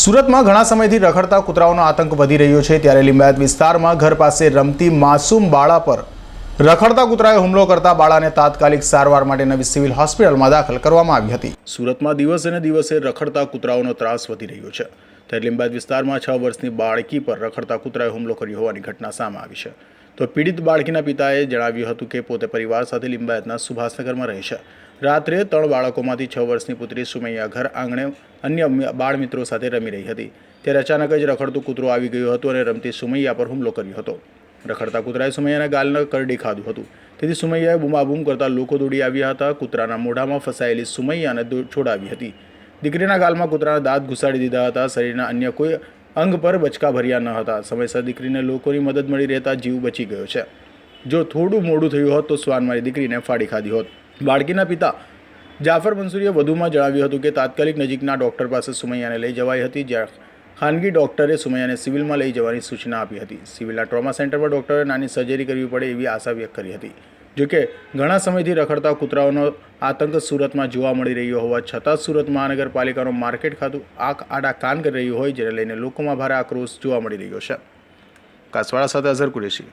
સુરતમાં ઘણા સમયથી રખડતા કૂતરાઓનો આતંક વધી રહ્યો છે. ત્યારે લિંબાયત વિસ્તારમાં ઘર પાસે રમતી માસૂમ બાળા પર રખડતા કૂતરાએ હુમલો કરતા બાળાને તાત્કાલિક સારવાર માટે નવી સિવિલ હોસ્પિટલમાં દાખલ કરવામાં આવી હતી. સુરતમાં દિવસે ને દિવસે રખડતા કૂતરાઓનો ત્રાસ વધી રહ્યો છે. ત્યારે લિંબાયત વિસ્તારમાં છ વર્ષની બાળકી પર રખડતા કૂતરાએ હુમલો કર્યો હોવાની ઘટના સામે આવી છે. તો પીડિત બાળકીના પિતાએ જણાવ્યું હતું કે પોતે પરિવાર સાથે લિંબાયતના સુભાષનગરમાં રહે છે. રાત્રે ત્રણ બાળકોમાંથી છ વર્ષની પુત્રી સુમૈયા ઘર આંગણે અન્ય બાળ મિત્રો સાથે રમી રહી હતી. ત્યારે અચાનક જ રખડતું કૂતરો આવી ગયું હતું અને રમતી સુમૈયા પર હુમલો કર્યો હતો. રખડતા કૂતરાએ સુમૈયાના ગાલને કરડી ખાધું હતું. તેથી સુમૈયાએ બૂમાબૂમ કરતા લોકો દોડી આવ્યા હતા. કૂતરાના મોઢામાં ફસાયેલી સુમૈયાને છોડાવી હતી. દીકરીના ગાલમાં કૂતરાના દાંત ઘુસાડી દીધા હતા. શરીરના અન્ય કોઈ અંગ પર બચકા ભર્યા ન હતા. સમયસર દીકરીને લોકોની મદદ મળી રહેતા જીવ બચી ગયો છે. જો થોડું મોડું થયું હોત તો શ્વાન મારી દીકરીને ફાડી ખાધી હોત. બાળકીના પિતા જાફર મંસૂરીએ વધુમાં જણાવ્યું હતું કે તાત્કાલિક નજીકના ડૉક્ટર પાસે સુમૈયાને લઈ જવાઈ હતી, જ્યાં ખાનગી ડૉક્ટરે સુમૈયાને સિવિલમાં લઈ જવાની સૂચના આપી હતી. સિવિલના ટ્રોમા સેન્ટરમાં ડૉક્ટરે નાની સર્જરી કરવી પડે એવી આશા વ્યક્ત કરી હતી. જોકે ઘણા સમયથી રખડતા કૂતરાઓનો આતંક સુરતમાં જોવા મળી રહ્યો હોવા છતાં સુરત મહાનગરપાલિકાનું માર્કેટ ખાતું આંખ આડા કાન કરી રહ્યું હોય, જેને લઈને લોકોમાં ભારે આક્રોશ જોવા મળી રહ્યો છે. કાસવાડા સાથે અઝર કુરેશી.